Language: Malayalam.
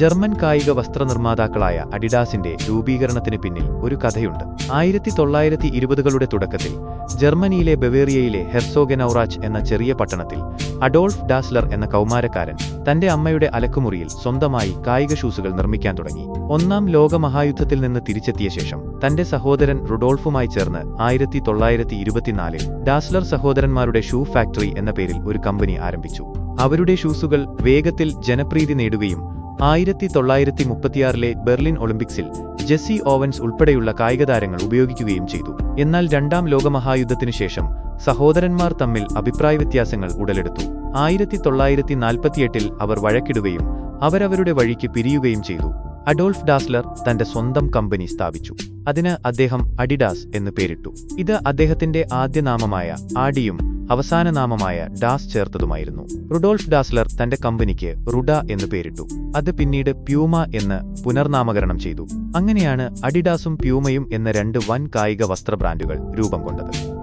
ജർമ്മൻ കായിക വസ്ത്ര നിർമ്മാതാക്കളായ അഡിഡാസിന്റെ രൂപീകരണത്തിന് പിന്നിൽ ഒരു കഥയുണ്ട്. ആയിരത്തി തൊള്ളായിരത്തി ഇരുപതുകളുടെ തുടക്കത്തിൽ ജർമ്മനിയിലെ ബവേറിയയിലെ ഹെർസോഗനൌറാച്ച് എന്ന ചെറിയ പട്ടണത്തിൽ അഡോൾഫ് ഡാസ്ലർ എന്ന കൗമാരക്കാരൻ തന്റെ അമ്മയുടെ അലക്കുമുറിയിൽ സ്വന്തമായി കായിക ഷൂസുകൾ നിർമ്മിക്കാൻ തുടങ്ങി. ഒന്നാം ലോകമഹായുദ്ധത്തിൽ നിന്ന് തിരിച്ചെത്തിയ ശേഷം തന്റെ സഹോദരൻ റുഡോൾഫുമായി ചേർന്ന് ആയിരത്തി തൊള്ളായിരത്തി ഇരുപത്തിനാലിൽ ഡാസ്ലർ സഹോദരന്മാരുടെ ഷൂ ഫാക്ടറി എന്ന പേരിൽ ഒരു കമ്പനി ആരംഭിച്ചു. അവരുടെ ഷൂസുകൾ വേഗത്തിൽ ജനപ്രീതി നേടുകയും ആയിരത്തി തൊള്ളായിരത്തി മുപ്പത്തിയാറിലെ ബെർലിൻ ഒളിമ്പിക്സിൽ ജെസ്സി ഓവൻസ് ഉൾപ്പെടെയുള്ള കായികതാരങ്ങൾ ഉപയോഗിക്കുകയും ചെയ്തു. എന്നാൽ രണ്ടാം ലോകമഹായുദ്ധത്തിനു ശേഷം സഹോദരന്മാർ തമ്മിൽ അഭിപ്രായ വ്യത്യാസങ്ങൾ ഉടലെടുത്തു. ആയിരത്തി തൊള്ളായിരത്തി നാൽപ്പത്തിയെട്ടിൽ അവർ വഴക്കിടുകയും അവരവരുടെ വഴിക്ക് പിരിയുകയും ചെയ്തു. അഡോൾഫ് ഡാസ്ലർ തന്റെ സ്വന്തം കമ്പനി സ്ഥാപിച്ചു. അതിന് അദ്ദേഹം അഡിഡാസ് എന്ന് പേരിട്ടു. ഇത് അദ്ദേഹത്തിന്റെ ആദ്യനാമമായ ആഡിയും അവസാന നാമമായ ഡാസ് ചേർത്തതുമായിരുന്നു. റുഡോൾഫ് ഡാസ്ലർ തന്റെ കമ്പനിക്ക് റുഡ എന്ന് പേരിട്ടു. അത് പിന്നീട് പ്യൂമ എന്ന് പുനർനാമകരണം ചെയ്തു. അങ്ങനെയാണ് അഡിഡാസും പ്യൂമയും എന്ന രണ്ട് വൻ കായിക വസ്ത്ര ബ്രാൻഡുകൾ രൂപം കൊണ്ടത്.